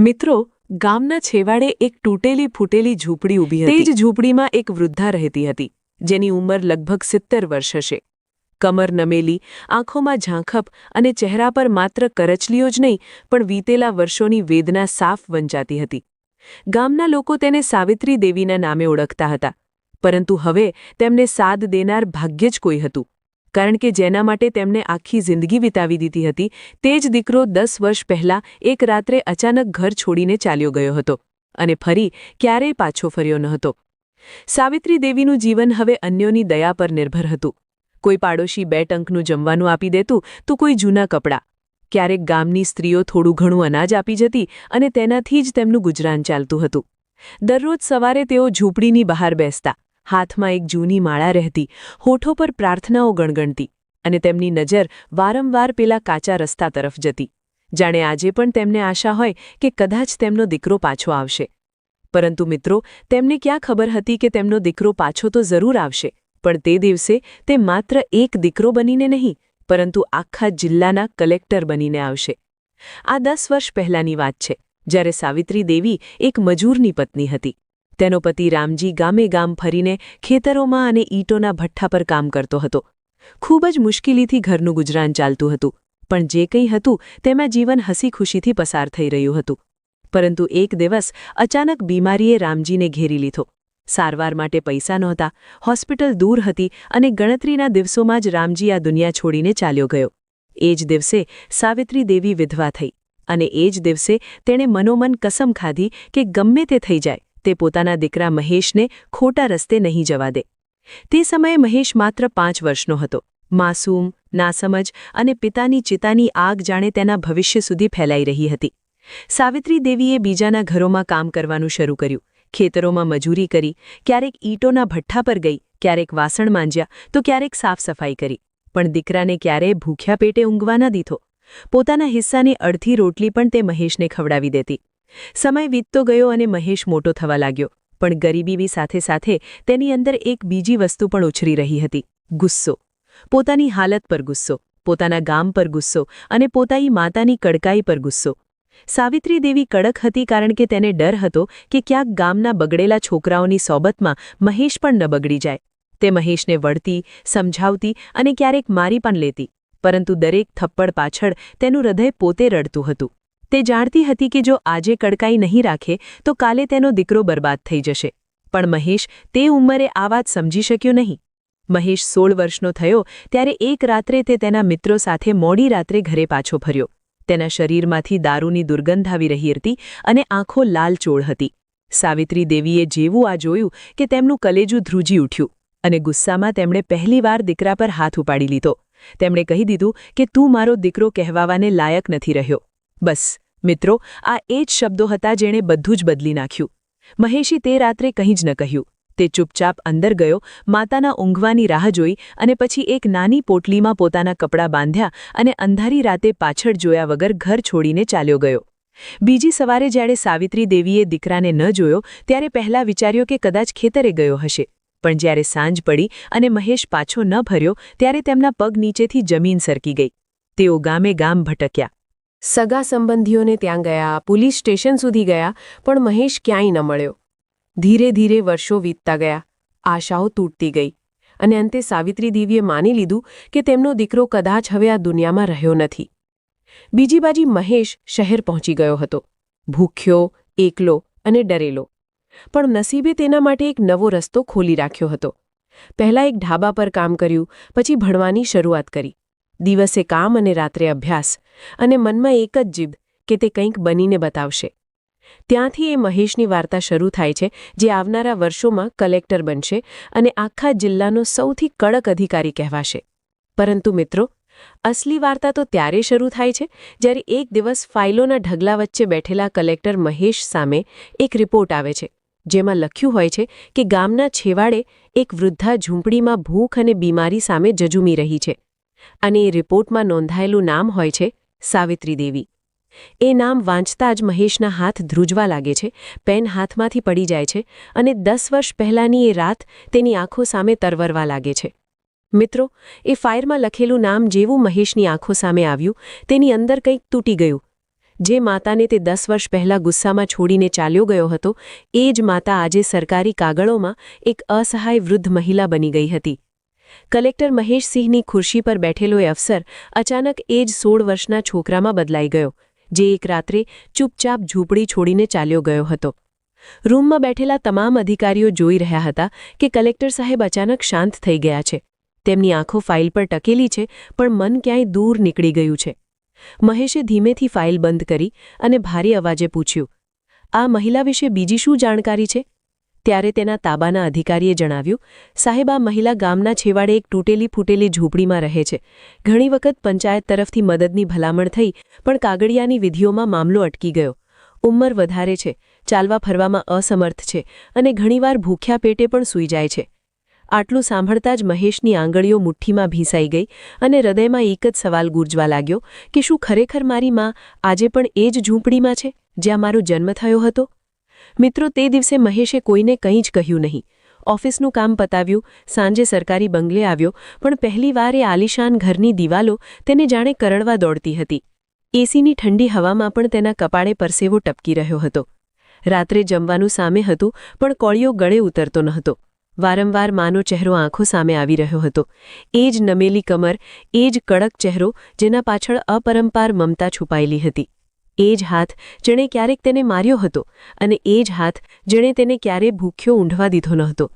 મિત્રો, ગામના છેવાડે એક તૂટેલી ફૂટેલી ઝૂંપડી ઊભી હતી. તે જ ઝૂંપડીમાં એક વૃદ્ધા રહેતી હતી, જેની ઉંમર લગભગ સિત્તેર વર્ષ હશે. કમર નમેલી, આંખોમાં ઝાંખપ અને ચહેરા પર માત્ર કરચલીઓ જ નહીં, પણ વીતેલા વર્ષોની વેદના સાફ વંચાતી હતી. ગામના લોકો તેને સાવિત્રી દેવીના નામે ઓળખતા હતા, પરંતુ હવે તેમને સાદ દેનાર ભાગ્ય જ કોઈ હતું. કારણ કે જેના માટે તેમણે આખી જિંદગી વિતાવી દીધી હતી, તે જ દીકરો દસ વર્ષ પહેલાં એક રાત્રે અચાનક ઘર છોડીને ચાલ્યો ગયો હતો અને ફરી ક્યારેય પાછો ફર્યો ન હતો. સાવિત્રી દેવીનું જીવન હવે અન્યોની દયા પર નિર્ભર હતું. કોઈ પાડોશી બે ટંકનું જમવાનું આપી દેતું તો કોઈ જૂના કપડાં. ક્યારેક ગામની સ્ત્રીઓ થોડું ઘણું અનાજ આપી જતી અને તેનાથી જ તેમનું ગુજરાન ચાલતું હતું. દરરોજ સવારે તેઓ ઝૂંપડીની બહાર બેસતા. હાથમાં એક જૂની માળા રહેતી, હોઠો પર પ્રાર્થનાઓ ગણગણતી અને તેમની નજર વારંવાર પેલા કાચા રસ્તા તરફ જતી. જાણે આજે પણ તેમને આશા હોય કે કદાચ તેમનો દીકરો પાછો આવશે. પરંતુ મિત્રો, તેમને ક્યાં ખબર હતી કે તેમનો દીકરો પાછો તો જરૂર આવશે, પણ તે દિવસે તે માત્ર એક દીકરો બનીને નહીં, પરંતુ આખા જિલ્લાના કલેક્ટર બનીને આવશે. આ દસ વર્ષ પહેલાંની વાત છે, જ્યારે સાવિત્રી દેવી એક મજૂરની પત્ની હતી. તેનો પતિ રામજી ગામે ગામ ફરીને ખેતરોમાં અને ઈંટોના ભઠ્ઠા પર કામ કરતો હતો. ખૂબ જ મુશ્કેલીથી ઘરનું ગુજરાન ચાલતું હતું, પણ જે કંઈ હતું તેમાં જીવન હસી ખુશીથી પસાર થઈ રહ્યું હતું. પરંતુ એક દિવસ અચાનક બીમારીએ રામજીને ઘેરી લીધો. સારવાર માટે પૈસા નહોતા, હોસ્પિટલ દૂર હતી અને ગણતરીના દિવસોમાં જ રામજી આ દુનિયા છોડીને ચાલ્યો ગયો. એ જ દિવસે સાવિત્રી દેવી વિધવા થઈ અને એ જ દિવસે તેણે મનોમન કસમ ખાધી કે ગમે તે થઈ જાય. તે પોતાના દીકરા મહેશને ખોટા રસ્તે નહીં જવા દે. તે સમયે મહેશ માત્ર પાંચ વર્ષનો હતો. માસૂમ, નાસમજ અને પિતાની ચિતાની આગ જાણે તેના ભવિષ્ય સુધી ફેલાઈ રહી હતી. સાવિત્રી દેવીએ બીજાના ઘરોમાં કામ કરવાનું શરૂ કર્યું. ખેતરોમાં મજૂરી કરી, ક્યારેક ઈંટોના ભઠ્ઠા પર ગઈ, ક્યારેક વાસણ માંજ્યા, તો ક્યારેક સાફ સફાઈ કરી. પણ દીકરાને ક્યારેય ભૂખ્યા પેટે ઊંઘવા ન દીધો. પોતાના હિસ્સાની અડધી રોટલી પણ તે મહેશને ખવડાવી દેતી. સમય વીતતો ગયો અને મહેશ મોટો થવા લાગ્યો, પણ ગરીબીવી સાથે સાથે તેની અંદર એક બીજી વસ્તુ પણ ઉછરી રહી હતી, ગુસ્સો. પોતાની હાલત પર ગુસ્સો, પોતાના ગામ પર ગુસ્સો અને પોતાની માતાની કડકાઈ પર ગુસ્સો. સાવિત્રી દેવી કડક હતી કારણ કે તેને ડર હતો કે ક્યાંક ગામના બગડેલા છોકરાઓની સોબતમાં મહેશ પણ ન બગડી જાય. તે મહેશને વળતી, સમજાવતી અને ક્યારેક મારી પણ લેતી, પરંતુ દરેક થપ્પડ પાછળ તેનું હૃદય પોતે રડતું હતું. તે જાણતી હતી કે જો આજે કડકાઈ નહીં રાખે, તો કાલે તેનો દીકરો બરબાદ થઈ જશે. પણ મહેશ તે ઉંમરે આ વાત સમજી શક્યો નહીં. મહેશ સોળ વર્ષનો થયો, ત્યારે એક રાત્રે તે તેના મિત્રો સાથે મોડી રાત્રે ઘરે પાછો ફર્યો. તેના શરીરમાંથી દારૂની દુર્ગંધ આવી રહી હતી અને આંખો લાલચોળ હતી. સાવિત્રી દેવીએ જેવું આ જોયું કે તેમનું કલેજું ધ્રુજી ઉઠ્યું અને ગુસ્સામાં તેમણે પહેલીવાર દીકરા પર હાથ ઉપાડી લીધો. તેમણે કહી દીધું કે, તું મારો દીકરો કહેવાવાને લાયક નથી રહ્યો. બસ, મિત્રો, આ એ જ શબ્દો હતા જેણે બધું જ બદલી નાખ્યું. મહેશી તે રાત્રે કંઈ જ ન કહ્યું. તે ચૂપચાપ અંદર ગયો, માતાના ઊંઘવાની રાહ જોઈ અને પછી એક નાની પોટલીમાં પોતાના કપડાં બાંધ્યા અને અંધારી રાતે પાછળ જોયા વગર ઘર છોડીને ચાલ્યો ગયો. બીજી સવારે જ્યારે સાવિત્રી દેવીએ દીકરાને ન જોયો, ત્યારે પહેલાં વિચાર્યો કે કદાચ ખેતરે ગયો હશે. પણ જ્યારે સાંજ પડી અને મહેશ પાછો ન ભર્યો ત્યારે તેમના પગ નીચેથી જમીન સરકી ગઈ. તેઓ ગામે ગામ ભટક્યા. સગા સંબંધીઓને ત્યાં ગયા, પોલીસ સ્ટેશન સુધી ગયા, પણ મહેશ ક્યાંય ન મળ્યો. ધીરે ધીરે વર્ષો વીતતા ગયા. આશાઓ તૂટતી ગઈ. અને અંતે સાવિત્રી દેવીએ માની લીધું કે તેમનો દીકરો કદાચ હવે આ દુનિયામાં રહ્યો નથી. બીજી બાજી મહેશ શહેર પહોંચી ગયો હતો. ભૂખ્યો, એકલો અને ડરેલો. પણ નસીબે તેના માટે એક નવો રસ્તો ખોલી રાખ્યો હતો. પહેલાં એક ઢાબા પર કામ કર્યું, પછી ભણવાની શરૂઆત કરી. દિવસે કામ અને રાત્રે અભ્યાસ અને મનમાં એક જ જીદ કે તે કંઈક બનીને બતાવશે. ત્યાંથી એ મહેશની વાર્તા શરૂ થાય છે, જે આવનારા વર્ષોમાં કલેક્ટર બનશે અને આખા જિલ્લાનો સૌથી કડક અધિકારી કહેવાશે. પરંતુ મિત્રો, અસલી વાર્તા તો ત્યારે શરૂ થાય છે, જ્યારે એક દિવસ ફાઇલોના ઢગલા વચ્ચે બેઠેલા કલેક્ટર મહેશ સામે એક રિપોર્ટ આવે છે, જેમાં લખ્યું હોય છે કે ગામના છેવાડે એક વૃદ્ધા ઝૂંપડીમાં ભૂખ અને બીમારી સામે જજુમી રહી છે. અને એ રિપોર્ટમાં નોંધાયેલું નામ હોય છે સાવિત્રી દેવી. એ નામ વાંચતા જ મહેશના હાથ ધ્રુજવા લાગે છે, પેન હાથમાંથી પડી જાય છે અને દસ વર્ષ પહેલાંની એ રાત તેની આંખો સામે તરવરવા લાગે છે. મિત્રો, એ ફાયરમાં લખેલું નામ જેવું મહેશની આંખો સામે આવ્યું, તેની અંદર કંઈક તૂટી ગયું. જે માતાને તે દસ વર્ષ પહેલાં ગુસ્સામાં છોડીને ચાલ્યો ગયો હતો, એ જ માતા આજે સરકારી કાગળોમાં એક અસહાય વૃદ્ધ મહિલા બની ગઈ હતી. કલેક્ટર મહેશસિંહની ખુરશી પર બેઠેલો અફસર અચાનક એ જ સોળ વર્ષના છોકરામાં બદલાઈ ગયો, જે એક રાત્રે ચૂપચાપ ઝૂંપડી છોડીને ચાલ્યો ગયો હતો. રૂમમાં બેઠેલા તમામ અધિકારીઓ જોઈ રહ્યા હતા કે કલેક્ટર સાહેબ અચાનક શાંત થઈ ગયા છે. તેમની આંખો ફાઇલ પર ટકેલી છે, પણ મન ક્યાંય દૂર નીકળી ગયું છે. મહેશે ધીમેથી ફાઇલ બંધ કરી અને ભારે અવાજે પૂછ્યું, આ મહિલા વિશે બીજી શું જાણકારી છે? ત્યારે તેના તાબાના અધિકારીએ જણાવ્યું, સાહેબ, આ મહિલા ગામના છેવાડે એક તૂટેલી ફૂટેલી ઝૂંપડીમાં રહે છે. ઘણી વખત પંચાયત તરફથી મદદની ભલામણ થઈ, પણ કાગળિયાની વિધિઓમાં મામલો અટકી ગયો. ઉંમર વધારે છે, ચાલવા ફરવામાં અસમર્થ છે અને ઘણીવાર ભૂખ્યા પેટે પણ સૂઈ જાય છે. આટલું સાંભળતા જ મહેશની આંગળીઓ મુઠ્ઠીમાં ભીસાઈ ગઈ અને હૃદયમાં એક જ સવાલ ગુર્જવા લાગ્યો કે શું ખરેખર મારી માં આજે પણ એ જ ઝૂંપડીમાં છે, જ્યાં મારો જન્મ થયો હતો? મિત્રો, તે દિવસે મહેશે કોઈને કંઈ જ કહ્યું નહીં. ઓફિસનું કામ પતાવ્યું, સાંજે સરકારી બંગલે આવ્યો, પણ પહેલીવાર એ આલિશાન ઘરની દિવાલો તેને જાણે કરડવા દોડતી હતી. એસીની ઠંડી હવામાં પણ તેના કપાળે પરસેવો ટપકી રહ્યો હતો. રાત્રે જમવાનું સામે હતું, પણ કોળિયો ગળે ઉતરતો નહોતો. વારંવાર માનો ચહેરો આંખો સામે આવી રહ્યો હતો. એ જ નમેલી કમર, એ જ કડક ચહેરો, જેના પાછળ અપરંપાર મમતા છુપાયેલી હતી. એ જ હાથ જેણે ક્યારેક તેને માર્યો હતો અને એ જ હાથ જેણે તેને ક્યારે ભૂખ્યો ઊંઢવા દીધો નહોતો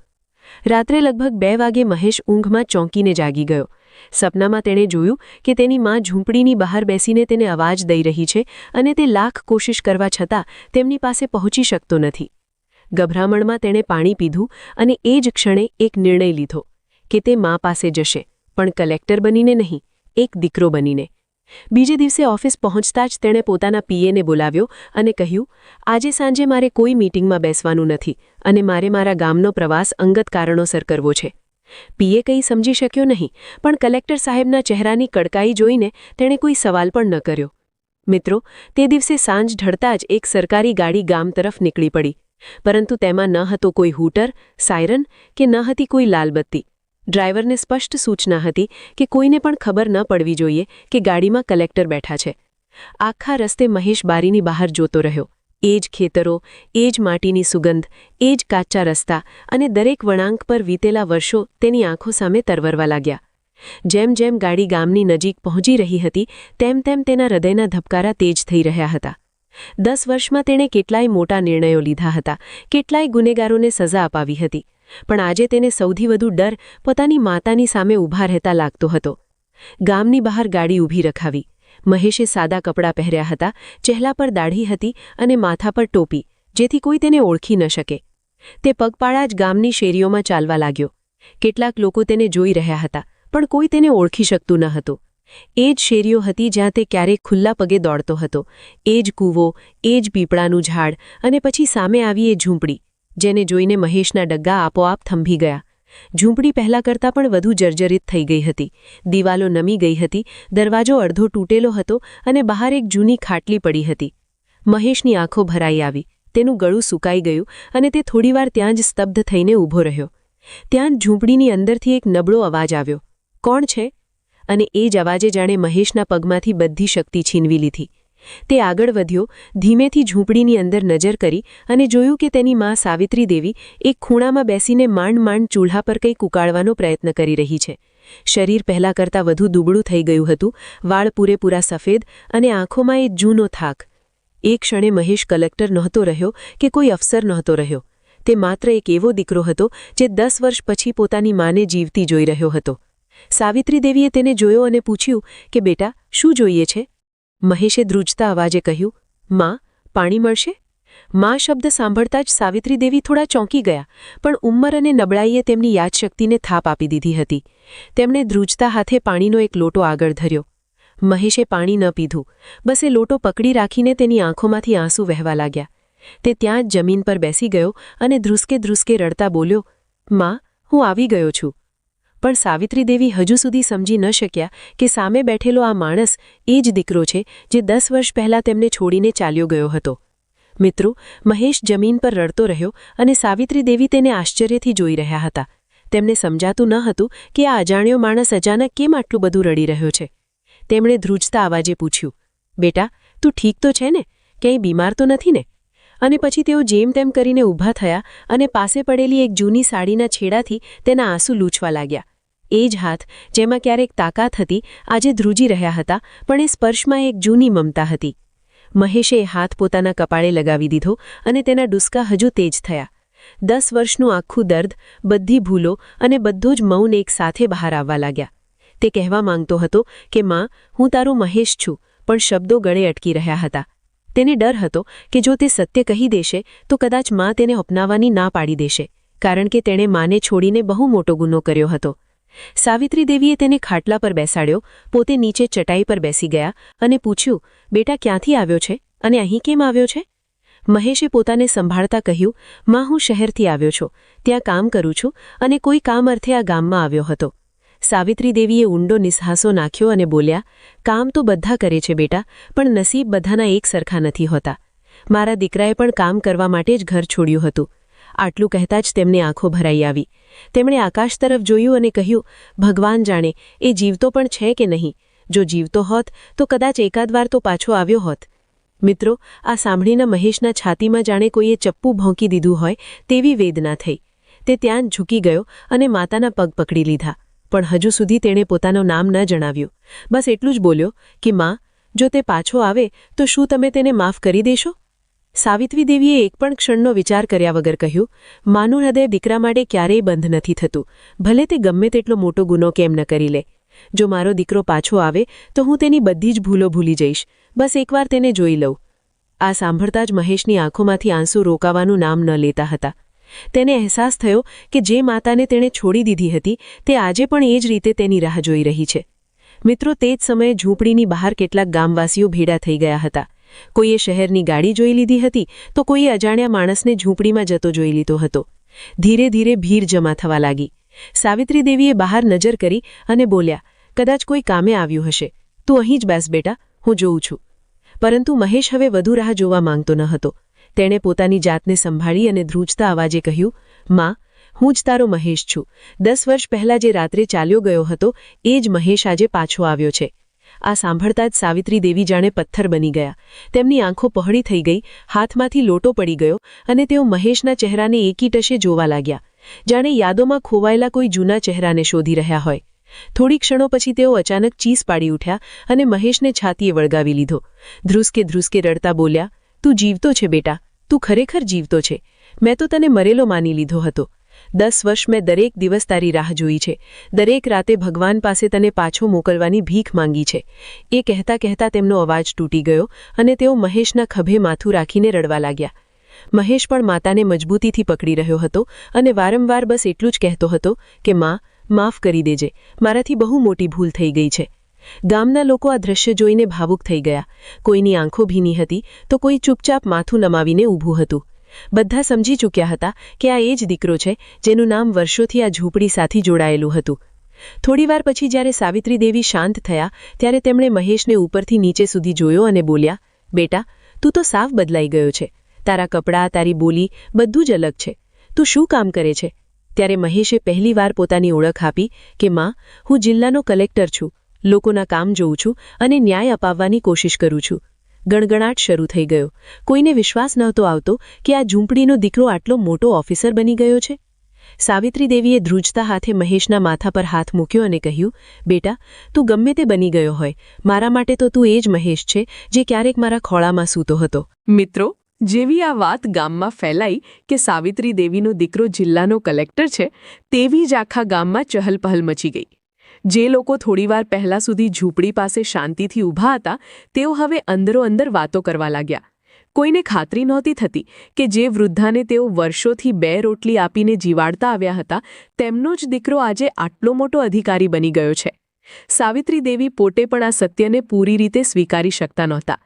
રાત્રે લગભગ બે વાગે મહેશ ઊંઘમાં ચોંકીને જાગી ગયો. સપનામાં તેણે જોયું કે તેની માં ઝૂંપડીની બહાર બેસીને તેને અવાજ દઈ રહી છે અને તે લાખ કોશિશ કરવા છતાં તેમની પાસે પહોંચી શકતો નથી. ગભરામણમાં તેણે પાણી પીધું અને એ જ ક્ષણે એક નિર્ણય લીધો કે તે મા પાસે જશે, પણ કલેક્ટર બનીને નહીં, એક દીકરો બનીને. બીજે દિવસે ઓફિસ પહોંચતા જ તેણે પોતાના પીએને બોલાવ્યો અને કહ્યું, આજે સાંજે મારે કોઈ મીટિંગમાં બેસવાનું નથી અને મારે મારા ગામનો પ્રવાસ અંગત કારણોસર કરવો છે. પીએ કંઈ સમજી શક્યો નહીં, પણ કલેક્ટર સાહેબના ચહેરાની કડકાઈ જોઈને તેણે કોઈ સવાલ પણ ન કર્યો. મિત્રો, તે દિવસે સાંજ ઢળતા જ એક સરકારી ગાડી ગામ તરફ નીકળી પડી, પરંતુ તેમાં ન હતો કોઈ હૂટર, સાયરન કે ન હતી કોઈ લાલબત્તી. ડ્રાઈવરને સ્પષ્ટ સૂચના હતી કે કોઈને પણ ખબર ન પડવી જોઈએ કે ગાડીમાં કલેક્ટર બેઠા છે. આખા રસ્તે મહેશ બારીની બહાર જોતો રહ્યો. એ જ ખેતરો, એ જ માટીની સુગંધ, એ જ કાચા રસ્તા અને દરેક વળાંક પર વીતેલા વર્ષો તેની આંખો સામે તરવરવા લાગ્યા. જેમ જેમ ગાડી ગામની નજીક પહોંચી રહી હતી, તેમ તેમ તેના હૃદયના ધબકારા તેજ થઈ રહ્યા હતા. દસ વર્ષમાં તેણે કેટલાય મોટા નિર્ણયો લીધા હતા, કેટલાય ગુનેગારોને સજા અપાવી હતી. પણ આજે તેને સૌથી વધુ ડર પોતાની માતાની સામે ઊભા રહેતા લાગતો હતો. ગામની બહાર ગાડી ઊભી રખાવી. મહેશે સાદા કપડાં પહેર્યા હતા, ચહેલા પર દાઢી હતી અને માથા પર ટોપી, જેથી કોઈ તેને ઓળખી ન શકે. તે પગપાળા જ ગામની શેરીઓમાં ચાલવા લાગ્યો. કેટલાક લોકો તેને જોઈ રહ્યા હતા, પણ કોઈ તેને ઓળખી શકતું ન હતું. એ જ શેરીઓ હતી જ્યાં તે ક્યારેક ખુલ્લા પગે દોડતો હતો. એ જ કૂવો, એ જ પીપળાનું ઝાડ અને પછી સામે આવી એ ઝૂંપડી. જેને જોઈને મહેશના ડગ્ગા આપોઆપ થંભી ગયા. ઝૂંપડી પહેલાં કરતાં પણ વધુ જર્જરિત થઈ ગઈ હતી. દિવાલો નમી ગઈ હતી, દરવાજો અડધો તૂટેલો હતો અને બહાર એક જૂની ખાટલી પડી હતી. મહેશની આંખો ભરાઈ આવી. તેનું ગળું સુકાઈ ગયું અને તે થોડીવાર ત્યાં જ સ્તબ્ધ થઈને ઊભો રહ્યો. ત્યાં જ ઝૂંપડીની અંદરથી એક નબળો અવાજ આવ્યો. કોણ છે? અને એ જ અવાજે જાણે મહેશના પગમાંથી બધી શક્તિ છીનવી લીધી. તે આગળ વધ્યો, ધીમેથી ઝૂંપડીની અંદર નજર કરી અને જોયું કે તેની મા સાવિત્રી દેવી એક ખૂણામાં બેસીને માંડ માંડ ચૂલ્હા પર કંઈક ઉકાળવાનો પ્રયત્ન કરી રહી છે. શરીર પહેલાં કરતાં વધુ દુબળું થઈ ગયું હતું, વાળ પૂરેપૂરા સફેદ અને આંખોમાં એ જૂનો થાક. એક ક્ષણે મહેશ કલેક્ટર નહોતો રહ્યો કે કોઈ અફસર નહોતો રહ્યો. તે માત્ર એક એવો દીકરો હતો જે દસ વર્ષ પછી પોતાની માને જીવતી જોઈ રહ્યો હતો. સાવિત્રી દેવીએ તેને જોયો અને પૂછ્યું કે, બેટા, શું જોઈએ છે? મહેશે ધ્રુજતા અવાજે કહ્યું, માં, પાણી મળશે? માં શબ્દ સાંભળતા જ સાવિત્રી દેવી થોડા ચોંકી ગયા, પણ ઉંમર અને નબળાઈએ તેમની યાદશક્તિને થાપ આપી દીધી હતી. તેમણે ધ્રુજતા હાથે પાણીનો એક લોટો આગળ ધર્યો. મહેશે પાણી ન પીધું, બસ એ લોટો પકડી રાખીને તેની આંખોમાંથી આંસુ વહેવા લાગ્યા. તે ત્યાં જ જમીન પર બેસી ગયો અને ધ્રુસકે ધ્રુસકે રડતા બોલ્યો, માં, હું આવી ગયો છું. પણ સાવિત્રી દેવી હજુ સુધી સમજી ન શક્યા કે સામે બેઠેલો આ માણસ એ જ દીકરો છે જે દસ વર્ષ પહેલાં તેમને છોડીને ચાલ્યો ગયો હતો. મિત્રો, મહેશ જમીન પર રડતો રહ્યો અને સાવિત્રી દેવી તેને આશ્ચર્યથી જોઈ રહ્યા હતા. તેમને સમજાતું ન હતું કે આ અજાણ્યો માણસ અચાનક કેમ આટલું બધું રડી રહ્યો છે? તેમણે ધ્રુજતા અવાજે પૂછ્યું, બેટા, તું ઠીક તો છે ને? ક્યાંય બીમાર તો નથી ને? અને પછી તેઓ જેમ તેમ કરીને ઊભા થયા અને પાસે પડેલી એક જૂની સાડીના છેડાથી તેના આંસુ લૂછવા લાગ્યા. એ જ હાથ, જેમાં ક્યારેક તાકાત હતી, આજે ધ્રુજી રહ્યા હતા, પણ એ સ્પર્શમાં એક જૂની મમતા હતી. મહેશે હાથ પોતાના કપાળે લગાવી દીધો અને તેના ડુસકા હજુ તેજ થયા. દસ વર્ષનું આખું દર્દ, બધી ભૂલો અને બધો જ મૌન એક સાથે બહાર આવવા લાગ્યા. તે કહેવા માંગતો હતો કે, માં, હું તારો મહેશ છું, પણ શબ્દો ગળે અટકી રહ્યા હતા. તેને ડર હતો કે જો તે સત્ય કહી દેશે, તો કદાચમાં તેને અપનાવવાની ના પાડી દેશે, કારણ કે તેણે માને છોડીને બહુ મોટો ગુનો કર્યો હતો. સાવિત્રી દેવીએ તેને ખાટલા પર બેસાડ્યો, પોતે નીચે ચટાઈ પર બેસી ગયા અને પૂછ્યું, બેટા, ક્યાંથી આવ્યો છે અને અહીં કેમ આવ્યો છે? મહેશે પોતાને સંભાળતા કહ્યું, માં, હું શહેરથી આવ્યો છું. ત્યાં કામ કરું છું અને કોઈ કામ અર્થે આ ગામમાં આવ્યો હતો. સાવિત્રી દેવીએ ઊંડો નિસ્હાસો નાખ્યો અને બોલ્યા, કામ તો બધા કરે છે બેટા, પણ નસીબ બધાના એક સરખા નથી હોતા. મારા દીકરાએ પણ કામ કરવા માટે જ ઘર છોડ્યું હતું. આટલું કહેતા જ તેમને આંખો ભરાઈ આવી. તેમણે આકાશ તરફ જોયું અને કહ્યું, ભગવાન જાણે, એ જીવતો પણ છે કે નહીં? જો જીવતો હોત, તો કદાચ એકાદ વાર તો પાછો આવ્યો હોત. મિત્રો, આ સાંભળીને મહેશના છાતીમાં જાણે કોઈએ ચપ્પુ ભોંકી દીધું હોય, તેવી વેદના થઈ. તે ત્યાં ઝૂકી ગયો અને માતાના પગ પકડી લીધા. પણ હજુ સુધી તેણે પોતાનું નામ ન જણાવ્યું. બસ એટલું જ બોલ્યો કે, માં, જો તે પાછો આવે, તો શું તમે તેને માફ કરી દેશો? સાવિત્રી દેવીએ એક પણ ક્ષણનો વિચાર કર્યા વગર કહ્યું, માનું હૃદય દીકરા માટે ક્યારેય બંધ નથી થતું. ભલે તે ગમે તેટલો મોટો ગુનો કેમ ન કરી લે. જો મારો દીકરો પાછો આવે, તો હું તેની બધી જ ભૂલો ભૂલી જઈશ. બસ એકવાર તેને જોઈ લઉં. આ સાંભળતા જ મહેશની આંખોમાંથી આંસુ રોકાવાનું નામ ન લેતા હતા. તેને અહેસાસ થયો કે જે માતાને તેણે છોડી દીધી હતી, તે આજે પણ એ જ રીતે તેની રાહ જોઈ રહી છે. મિત્રો, તે જ સમયે ઝૂંપડીની બહાર કેટલાક ગામવાસીઓ ભેડા થઈ ગયા હતા. કોઈએ શહેરની ગાડી જોઈ લીધી હતી તો કોઈએ અજાણ્યા માણસને ઝૂંપડીમાં જતો જોઈ લીધો હતો. ધીરે ધીરે ભીડ જમા થવા લાગી. સાવિત્રી દેવીએ બહાર નજર કરી અને બોલ્યા, કદાચ કોઈ કામે આવ્યું હશે. તું અહીં જ બેસ બેટા, હું જોઉં છું. પરંતુ મહેશ હવે વધુ રાહ જોવા માંગતો ન હતો. તેણે પોતાની જાતને સંભાળી અને ધ્રુજતા અવાજે કહ્યું, માં, હું જ તારો મહેશ છું. દસ વર્ષ પહેલાં જે રાત્રે ચાલ્યો ગયો હતો, એ જ મહેશ આજે પાછો આવ્યો છે. આ સાંભળતા જ સાવિત્રી દેવી જાણે પથ્થર બની ગયા. તેમની આંખો પહોળી થઈ ગઈ, હાથમાંથી લોટો પડી ગયો અને તેઓ મહેશના ચહેરાને એકી ટશે જોવા લાગ્યા. જાણે યાદોમાં ખોવાયેલા કોઈ જૂના ચહેરાને શોધી રહ્યા હોય. થોડી ક્ષણો પછી તેઓ અચાનક ચીસ પાડી ઉઠ્યા અને મહેશને છાતીએ વળગાવી લીધો. ધ્રુસકે ધ્રુસકે રડતા બોલ્યા, તું જીવતો છે બેટા. તું ખરેખર જીવતો છે. મેં તો તને મરેલો માની લીધો હતો. દસ વર્ષ મેં દરેક દિવસ તારી રાહ જોઈ છે. દરેક રાતે ભગવાન પાસે તને પાછો મોકલવાની ભીખ માંગી છે. એ કહેતા કહેતા તેમનો અવાજ તૂટી ગયો અને તેઓ મહેશના ખભે માથું રાખીને રડવા લાગ્યા. મહેશ પણ માતાને મજબૂતીથી પકડી રહ્યો હતો અને વારંવાર બસ એટલું જ કહેતો હતો કે, માં, માફ કરી દેજે. મારાથી બહુ મોટી ભૂલ થઈ ગઈ છે. ગામના લોકો આ દ્રશ્ય જોઈને ભાવુક થઈ ગયા. કોઈની આંખો ભીની હતી તો કોઈ ચૂપચાપ માથું નમાવીને ઊભું હતું. બધા સમજી ચૂક્યા હતા કે આ એ જ દીકરો છે જેનું નામ વર્ષોથી આ ઝૂંપડી સાથે જોડાયેલું હતું. થોડીવાર પછી જ્યારે સાવિત્રી દેવી શાંત થયા, ત્યારે તેમણે મહેશને ઉપરથી નીચે સુધી જોયો અને બોલ્યા, બેટા, તું તો સાફ બદલાઈ ગયો છે. તારા કપડાં, તારી બોલી બધું જ અલગ છે. તું શું કામ કરે છે? ત્યારે મહેશે પહેલીવાર પોતાની ઓળખ આપી કે, માં, હું જિલ્લાનો કલેક્ટર છું. લોકોના કામ જોઉં છું અને ન્યાય અપાવવાની કોશિશ કરું છું. ગણગણાટ શરૂ થઈ ગયો. કોઈને વિશ્વાસ નહોતો આવતો કે આ ઝૂંપડીનો દીકરો આટલો મોટો ઓફિસર બની ગયો છે. સાવિત્રી દેવીએ ધ્રુજતા હાથે મહેશના માથા પર હાથ મૂક્યો અને કહ્યું, બેટા, તું ગમે તે બની ગયો હોય. મારા માટે તો તું એ જ મહેશ છે જે ક્યારેક મારા ખોળામાં સૂતો હતો. મિત્રો, જેવી આ વાત ગામમાં ફેલાઈ કે સાવિત્રી દેવીનો દીકરો જિલ્લાનો કલેક્ટર છે, તેવી જ આખા ગામમાં ચહલપહલ મચી ગઈ. જે લોકો થોડીવાર પહેલા સુધી ઝૂંપડી પાસે શાંતિથી ઊભા હતા, તેઓ હવે અંદરો અંદર વાતો કરવા લાગ્યા. કોઈને ખાતરી નહોતી થતી કે જે વૃદ્ધાને તેઓ વર્ષોથી બે રોટલી આપીને જીવાડતા આવ્યા હતા, તેમનો જ દીકરો આજે આટલો મોટો અધિકારી બની ગયો છે. સાવિત્રી દેવી પોતે પણ આ સત્યને પૂરી રીતે સ્વીકારી શકતા નહોતા.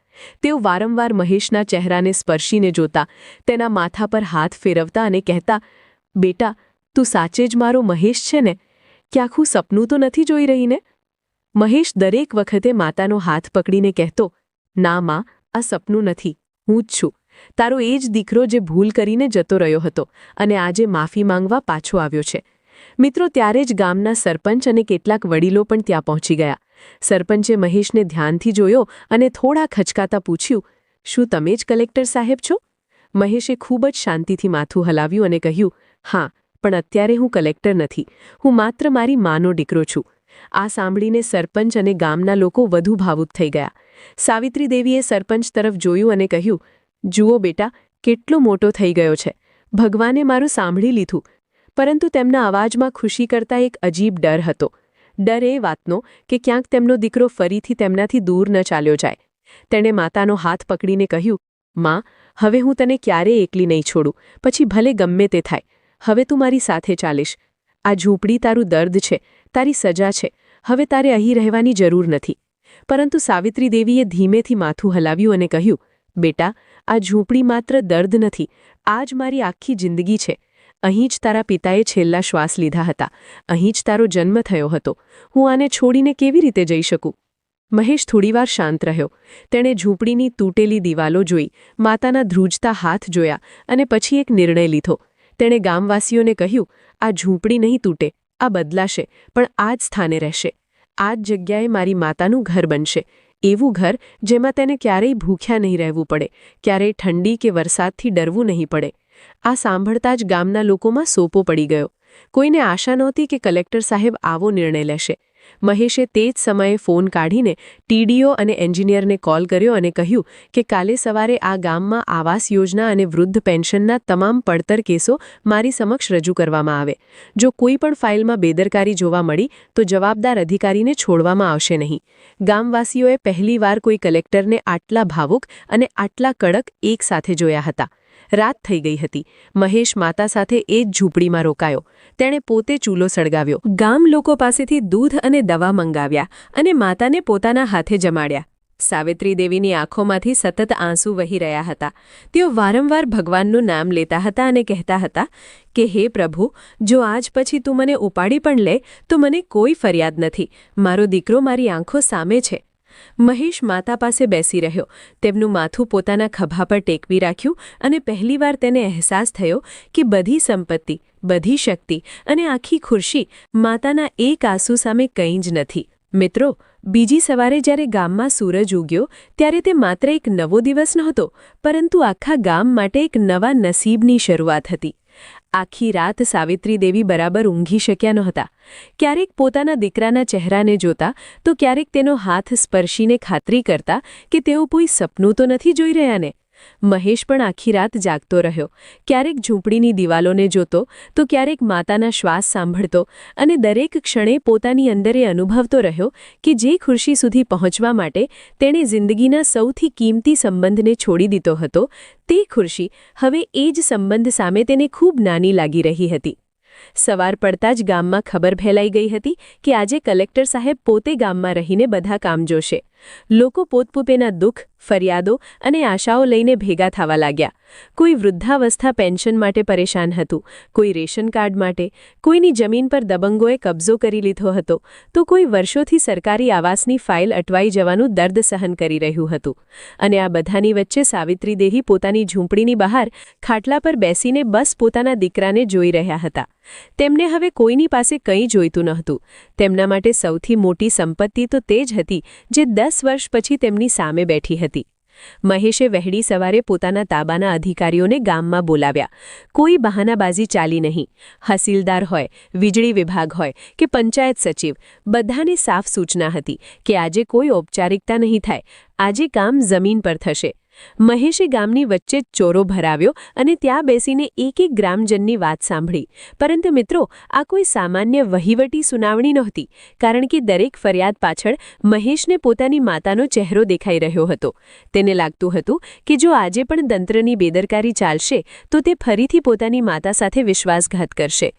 તેઓ વારંવાર મહેશના ચહેરાને સ્પર્શીને જોતા, તેના માથા પર હાથ ફેરવતા અને કહેતા, બેટા, તું સાચે જ મારો મહેશ છે ને? કે આખું સપનું તો નથી જોઈ રહીને? મહેશ દરેક વખતે માતાનો હાથ પકડીને કહેતો, ના માં, આ સપનું નથી, હું જ છું. તારો એ જ દીકરો જે ભૂલ કરીને જતો રહ્યો હતો અને આજે માફી માંગવા પાછો આવ્યો છે. મિત્રો, ત્યારે જ ગામના સરપંચ અને કેટલાક વડીલો પણ ત્યાં પહોંચી ગયા. સરપંચે મહેશને ધ્યાનથી જોયો અને થોડા ખચકાતા પૂછ્યું, શું તમે જ કલેક્ટર સાહેબ છો? મહેશે ખૂબ જ શાંતિથી માથું હલાવ્યું અને કહ્યું, હા પણ અત્યારે હું કલેક્ટર નથી. હું માત્ર મારી માનો દીકરો છું. આ સાંભળીને સરપંચ અને ગામના લોકો વધુ ભાવુક થઈ ગયા. સાવિત્રી દેવીએ સરપંચ તરફ જોયું અને કહ્યું, જુઓ બેટા, કેટલો મોટો થઈ ગયો છે. ભગવાને મારું સાંભળી લીધું. પરંતુ તેમના અવાજમાં ખુશી કરતા એક અજીબ ડર હતો. ડર એ વાતનો કે ક્યાંક તેમનો દીકરો ફરીથી તેમનાથી દૂર ન ચાલ્યો જાય. તેણે માતાનો હાથ પકડીને કહ્યું, માં, હવે હું તને ક્યારેય એકલી નહીં છોડું. પછી ભલે ગમે તે થાય. હવે તું મારી સાથે ચાલીશ. આ ઝૂંપડી તારું દર્દ છે, તારી સજા છે. હવે તારે અહીં રહેવાની જરૂર નથી. પરંતુ સાવિત્રી દેવીએ ધીમેથી માથું હલાવ્યું અને કહ્યું, બેટા, આ ઝૂંપડી માત્ર દર્દ નથી આ જ મારી આખી જિંદગી છે. અહીં જ તારા પિતાએ છેલ્લા શ્વાસ લીધા હતા. અહીં જ તારો જન્મ થયો હતો. હું આને છોડીને કેવી રીતે જઈ શકું? મહેશ થોડીવાર શાંત રહ્યો. તેણે ઝૂંપડીની તૂટેલી દિવાલો જોઈ, માતાના ધ્રુજતા હાથ જોયા અને પછી એક નિર્ણય લીધો. તેણે ગામવાસીઓને કહ્યું, આ ઝૂંપડી નહીં તૂટે, આ બદલાશે, પણ આ જ સ્થાને રહેશે. આ જ જગ્યાએ મારી માતાનું ઘર બનશે. એવું ઘર જેમાં તેને ક્યારેય ભૂખ્યા નહીં રહેવું પડે, ક્યારેય ઠંડી કે વરસાદથી ડરવું નહીં પડે. આ સાંભળતા જ ગામના લોકોમાં સોપો પડી ગયો. કોઈને આશા નહોતી કે કલેક્ટર સાહેબ આવો નિર્ણય લેશે. મહેશે તે જ સમયે ફોન કાઢીને ટીડીઓ અને એન્જિનિયરને કોલ કર્યો અને કહ્યું કે કાલે સવારે આ ગામમાં આવાસ યોજના અને વૃદ્ધ પેન્શનના તમામ પડતર કેસો મારી સમક્ષ રજૂ કરવામાં આવે. જો કોઈ પણ ફાઇલમાં બેદરકારી જોવા મળી, તો જવાબદાર અધિકારીને છોડવામાં આવશે નહીં. ગામવાસીઓએ પહેલીવાર કોઈ કલેક્ટરને આટલા ભાવુક અને આટલા કડક એકસાથે જોયા હતા. રાત થઈ ગઈ હતી. મહેશ માતા સાથે એ જ ઝૂંપડીમાં રોકાયો. તેણે પોતે ચૂલો સળગાવ્યો. ગામ લોકો પાસેથી દૂધ અને દવા મંગાવ્યા અને માતાને પોતાના હાથે જમાડ્યા. સાવિત્રી દેવીની આંખોમાંથી સતત આંસુ વહી રહ્યા હતા. તેઓ વારંવાર ભગવાનનું નામ લેતા હતા અને કહેતા હતા કે, હે પ્રભુ, જો આજ પછી તું મને ઉપાડી પણ લે, તો મને કોઈ ફરિયાદ નથી. મારો દીકરો મારી આંખો સામે છે. મહેશ માતા પાસે બેસી રહ્યો. તેમનું માથું પોતાના ખભા પર ટેકવી રાખ્યું અને પહેલીવાર તેને અહેસાસ થયો કે બધી સંપત્તિ, બધી શક્તિ અને આખી ખુરશી માતાના એક આંસુ સામે કંઈ જ નથી. મિત્રો, બીજી સવારે જ્યારે ગામમાં સૂરજ ઉગ્યો, ત્યારે તે માત્ર એક નવો દિવસ નહોતો, પરંતુ આખા ગામ માટે એક નવા નસીબની શરૂઆત હતી. આખી રાત સાવિત્રી દેવી બરાબર ઊંઘી શક્યા નહોતા. ક્યારેક પોતાના દીકરાના ચહેરાને જોતા તો ક્યારેક તેનો હાથ સ્પર્શીને ખાતરી કરતા કે તેઓ કોઈ સપનું તો નથી જોઈ રહ્યા ને? મહેશ પણ આખી રાત જાગતો રહ્યો. ક્યારેક ઝૂંપડીની દિવાલોને જોતો, તો ક્યારેક માતાના શ્વાસ સાંભળતો અને દરેક ક્ષણે પોતાની અંદરે અનુભવતો રહ્યો કે જે ખુરશી સુધી પહોંચવા માટે તેણે જિંદગીના સૌથી કિંમતી સંબંધને છોડી દીધો હતો. તે ખુરશી હવે એ જ સંબંધ સામે તેને ખૂબ નાની લાગી રહી હતી. સવાર પડતા જ ગામમાં ખબર ફેલાઈ ગઈ હતી કે આજે કલેક્ટર સાહેબ પોતે ગામમાં રહીને બધા કામ જોશે. લોકો પોતપોતેના દુઃખ, ફરિયાદો અને આશાઓ લઈને ભેગા થવા લાગ્યા. કોઈ વૃદ્ધાવસ્થા પેન્શન માટે પરેશાન હતું, કોઈ રેશન કાર્ડ માટે, કોઈની જમીન પર દબંગોએ કબજો કરી લીધો હતો, તો કોઈ વર્ષોથી સરકારી આવાસની ફાઇલ અટવાઈ જવાનું દર્દ સહન કરી રહ્યું હતું. અને આ બધાની વચ્ચે સાવિત્રી દેહી પોતાની ઝૂંપડીની બહાર ખાટલા પર બેસીને બસ પોતાના દીકરાને જોઈ રહ્યા હતા. તેમને હવે કોઈની પાસે કંઈ જોઈતું નહોતું. તેમના માટે સૌથી મોટી સંપત્તિ તો તે જ હતી, જે દસ વર્ષ પછી તેમની સામે બેઠી હતી. મહેશે વહેડી સવારે પોતાના તાબાના અધિકારીઓને ગામમાં બોલાવ્યા. કોઈ બહાનાબાજી ચાલી નહીં. હસીલદાર હોય, વીજળી વિભાગ હોય કે પંચાયત સચિવ, બધાને સાફ સૂચના હતી કે આજે કોઈ ઔપચારિકતા નહીં થાય. આજે કામ જમીન પર થશે. મહેશે ગામની વચ્ચે ચોરો ભરાવ્યો અને ત્યાં બેસીને એક એક ગ્રામજનની વાત સાંભળી. પરંતુ મિત્રો, આ કોઈ સામાન્ય વહીવટી સુનાવણી નહોતી, કારણ કે દરેક ફરિયાદ પાછળ મહેશને પોતાની માતાનો ચહેરો દેખાઈ રહ્યો હતો. તેને લાગતું હતું કે જો આજે પણ તંત્રની બેદરકારી ચાલશે, તો તે ફરીથી પોતાની માતા સાથે વિશ્વાસઘાત કરશે.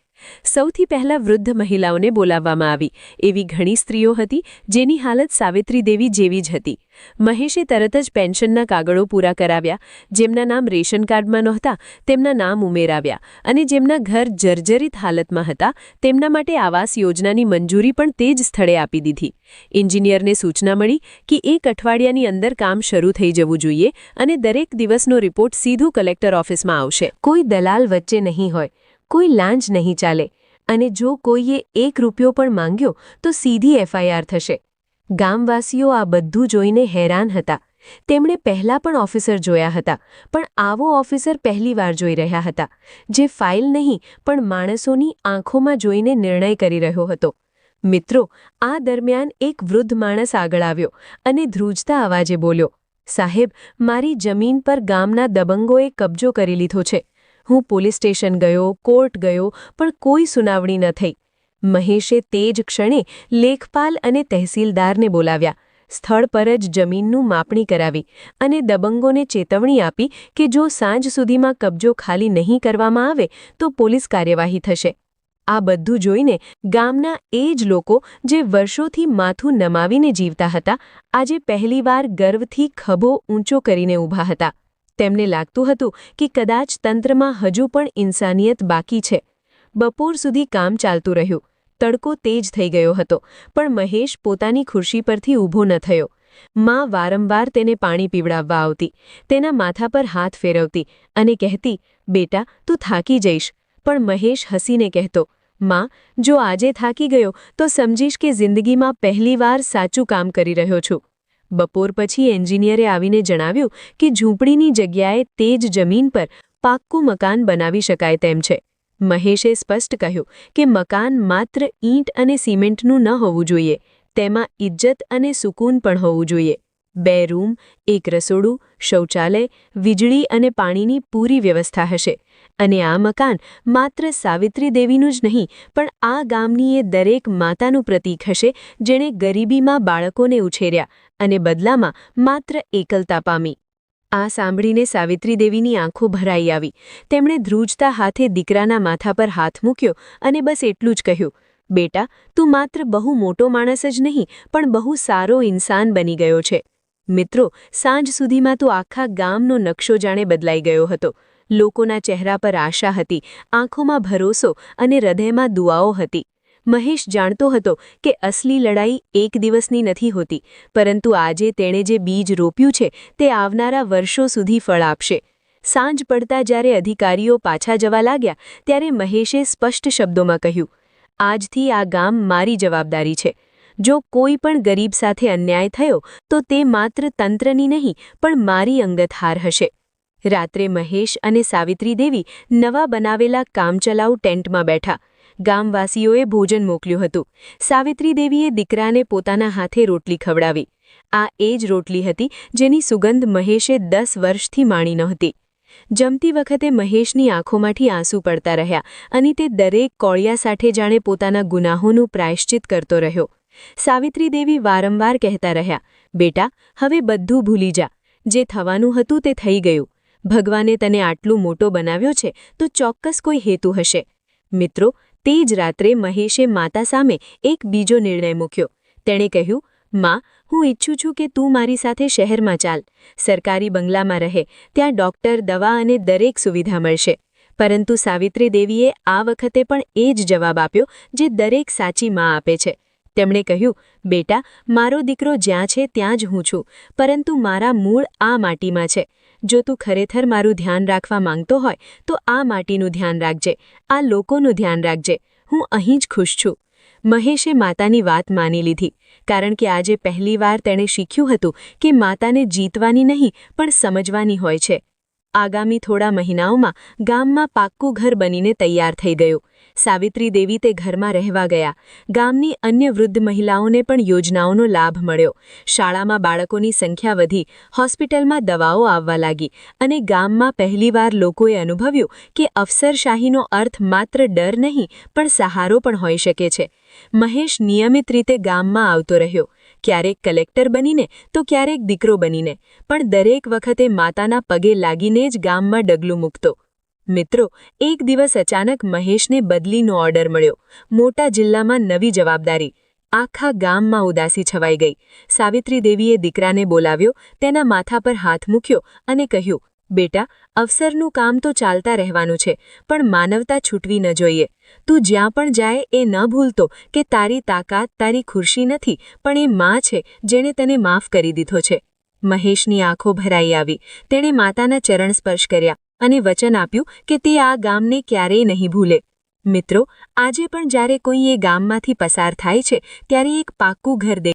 સૌથી પહેલા વૃદ્ધ મહિલાઓને બોલાવવામાં આવી. એવી ઘણી સ્ત્રીઓ હતી, જેની હાલત સાવિત્રી દેવી જેવી જ હતી. મહેશે તરત જ પેન્શનના કાગળો પૂરા કરાવ્યા. જેમના નામ રેશન કાર્ડમાં નહોતા, તેમના નામ ઉમેરાવ્યા અને જેમના ઘર જર્જરિત હાલતમાં હતા, તેમના માટે આવાસ યોજનાની મંજૂરી પણ તે જ સ્થળે આપી દીધી. એન્જિનિયરને સૂચના મળી કે એક અઠવાડિયાની અંદર કામ શરૂ થઈ જવું જોઈએ અને દરેક દિવસનો રિપોર્ટ સીધું કલેક્ટર ઓફિસમાં આવશે. કોઈ દલાલ વચ્ચે નહીં હોય. કોઈ લાંચ નહીં ચાલે. અને જો કોઈએ એક રૂપિયો પણ માંગ્યો, તો સીધી એફઆઈઆર થશે. ગામવાસીઓ આ બધું જોઈને હેરાન હતા. તેમણે પહેલાં પણ ઓફિસર જોયા હતા, પણ આવો ઓફિસર પહેલીવાર જોઈ રહ્યા હતા. જે ફાઇલ નહીં, પણ માણસોની આંખોમાં જોઈને નિર્ણય કરી રહ્યો હતો. મિત્રો, આ દરમિયાન એક વૃદ્ધ માણસ આગળ આવ્યો અને ધ્રુજતા અવાજે બોલ્યો, સાહેબ, મારી જમીન પર ગામના દબંગોએ કબજો કરી લીધો છે. હું પોલીસ સ્ટેશન ગયો, કોર્ટ ગયો, પણ કોઈ સુનાવણી ન થઈ. મહેશે તે જ ક્ષણે લેખપાલ અને તહેસીલદારને બોલાવ્યા. સ્થળ પર જ જમીનનું માપણી કરાવી અને દબંગોને ચેતવણી આપી કે જો સાંજ સુધીમાં કબજો ખાલી નહીં કરવામાં આવે, તો પોલીસ કાર્યવાહી થશે. આ બધું જોઈને ગામના એ જ લોકો જે વર્ષોથી માથું નમાવીને જીવતા હતા, આજે પહેલીવાર ગર્વથી ખભો ઊંચો કરીને ઊભા હતા. તેમને લાગતું હતું કે કદાચ તંત્રમાં હજુ પણ ઇન્સાનિયત બાકી છે. બપોર સુધી કામ ચાલતું રહ્યું. તડકો તેજ થઈ ગયો હતો, પણ મહેશ પોતાની ખુરશી પરથી ઊભો ન થયો. માં વારંવાર તેને પાણી પીવડાવવા આવતી, તેના માથા પર હાથ ફેરવતી અને કહેતી, બેટા, તું થાકી જઈશ. પણ મહેશ હસીને કહેતો, માં, જો આજે થાકી ગયો, તો સમજીશ કે જિંદગીમાં પહેલીવાર સાચું કામ કરી રહ્યો છું. બપોર પછી એન્જિનિયરે આવીને જણાવ્યું કે ઝૂંપડીની જગ્યાએ તે જ જમીન પર પાક્કું મકાન બનાવી શકાય તેમ છે. મહેશે સ્પષ્ટ કહ્યું કે મકાન માત્ર ઈંટ અને સિમેન્ટનું ન હોવું જોઈએ, તેમાં ઇજ્જત અને સુકૂન પણ હોવું જોઈએ. બે રૂમ, એક રસોડું, શૌચાલય, વીજળી અને પાણીની પૂરી વ્યવસ્થા હશે. અને આ મકાન માત્ર સાવિત્રી દેવીનું જ નહીં, પણ આ ગામની એ દરેક માતાનું પ્રતીક હશે, જેણે ગરીબીમાં બાળકોને ઉછેર્યા અને બદલામાં માત્ર એકલતા પામી. આ સાંભળીને સાવિત્રી દેવીની આંખો ભરાઈ આવી. તેમણે ધ્રુજતા હાથે દીકરાના માથા પર હાથ મૂક્યો અને બસ એટલું જ કહ્યું, બેટા, તું માત્ર બહુ મોટો માણસ જ નહીં, પણ બહુ સારો ઇન્સાન બની ગયો છે. મિત્રો, સાંજ સુધીમાં તો આખા ગામનો નકશો જાણે બદલાઈ ગયો હતો. લોકોના ચહેરા પર આશા હતી, આંખોમાં ભરોસો અને હૃદયમાં દુઆઓ હતી. મહેશ જાણતો હતો કે અસલી લડાઈ એક દિવસની નથી હોતી, પરંતુ આજે તેણે જે બીજ રોપ્યું છે તે આવનારા વર્ષો સુધી ફળ આપશે. સાંજ પડતા જ્યારે અધિકારીઓ પાછા જવા લાગ્યા, ત્યારે મહેશે સ્પષ્ટ શબ્દોમાં કહ્યું, આજથી આ ગામ મારી જવાબદારી છે. જો કોઈ પણ ગરીબ સાથે અન્યાય થયો, તો તે માત્ર તંત્રની નહીં, પણ મારી અંગત હાર હશે. રાત્રે મહેશ અને સાવિત્રી દેવી નવા બનાવેલા કામચલાઉ ટેન્ટમાં બેઠા. ગામવાસીઓએ ભોજન મોકલ્યું હતું. સાવિત્રી દેવીએ દીકરાને પોતાના હાથે રોટલી ખવડાવી. આ એ જ રોટલી હતી જેની સુગંધ મહેશે દસ વર્ષથી માણી નહોતી. જમતી વખતે મહેશની આંખોમાંથી આંસુ પડતા રહ્યા અને તે દરેક કોળિયા સાથે જાણે પોતાના ગુનાહોનું પ્રાયશ્ચિત કરતો રહ્યો. સાવિત્રી દેવી વારંવાર કહેતા રહ્યા, બેટા, હવે બધું ભૂલી જા. જે થવાનું હતું તે થઈ ગયું. ભગવાને તને આટલું મોટો બનાવ્યો છે, તો ચોક્કસ કોઈ હેતુ હશે. મિત્રો, તે જ રાત્રે મહેશે માતા સામે એક બીજો નિર્ણય મૂક્યો. તેણે કહ્યું, માં, હું ઈચ્છું છું કે તું મારી સાથે શહેરમાં ચાલ. સરકારી બંગલામાં રહે, ત્યાં ડોક્ટર, દવા અને દરેક સુવિધા મળશે. પરંતુ સાવિત્રી દેવીએ આ વખતે પણ એ જ જવાબ આપ્યો, જે દરેક સાચી માં આપે છે. તેમણે કહ્યું, બેટા, મારો દીકરો જ્યાં છે ત્યાં જ હું છું, પરંતુ મારા મૂળ આ માટીમાં છે. જો તું ખરેખર મારું ધ્યાન રાખવા માંગતો હોય, તો આ માટીનું ધ્યાન રાખજે, આ લોકોનું ધ્યાન રાખજે. હું અહીં જ ખુશ છું. મહેશે માતાની વાત માની લીધી, કારણ કે આજે પહેલીવાર તેણે શીખ્યું હતું કે માતાને જીતવાની નહીં, પણ સમજવાની હોય છે. આગામી થોડા મહિનાઓમાં ગામમાં પાક્કું ઘર બનીને તૈયાર થઈ ગયું. સાવિત્રી દેવી તે ઘરમાં રહેવા ગયા. ગામની અન્ય વૃદ્ધ મહિલાઓને પણ યોજનાઓનો લાભ મળ્યો. શાળામાં બાળકોની સંખ્યા વધી, હોસ્પિટલમાં દવાઓ આવવા લાગી અને ગામમાં પહેલીવાર લોકોએ અનુભવ્યું કે અફસરશાહીનો અર્થ માત્ર ડર નહીં, પણ સહારો પણ હોઈ શકે છે. મહેશ નિયમિત રીતે ગામમાં આવતો રહ્યો. ક્યારેક કલેક્ટર બનીને, તો ક્યારેક દીકરો બનીને, પણ દરેક વખતે માતાના પગે લાગીને જ ગામમાં ડગલું મૂકતો. મિત્રો, એક દિવસ અચાનક મહેશને બદલીનો ઓર્ડર મળ્યો. મોટા જિલ્લામાં નવી જવાબદારી. આખા ગામમાં ઉદાસી છવાઈ ગઈ. સાવિત્રી દેવીએ દીકરાને બોલાવ્યો, તેના માથા પર હાથ મૂક્યો અને કહ્યું, બેટા અવસરનું કામ તો ચાલતા રહેવાનું છે, પણ માનવતા છૂટવી ન જોઈએ. તું જ્યાં પણ જાય એ ન ભૂલતો કે તારી તાકાત, તારી ખુરશી નથી, પણ એ માં છે જેણે તને માફ કરી દીધો છે. મહેશની આંખો ભરાઈ આવી. તેણે માતાના ચરણ સ્પર્શ કર્યા. અને વચન આપ્યું કે તે આ ગામને ક્યારેય નહીં ભૂલે. મિત્રો, આજે પણ જ્યારે કોઈ એ ગામમાંથી પસાર થાય છે, ત્યારે એક પાક્કું ઘર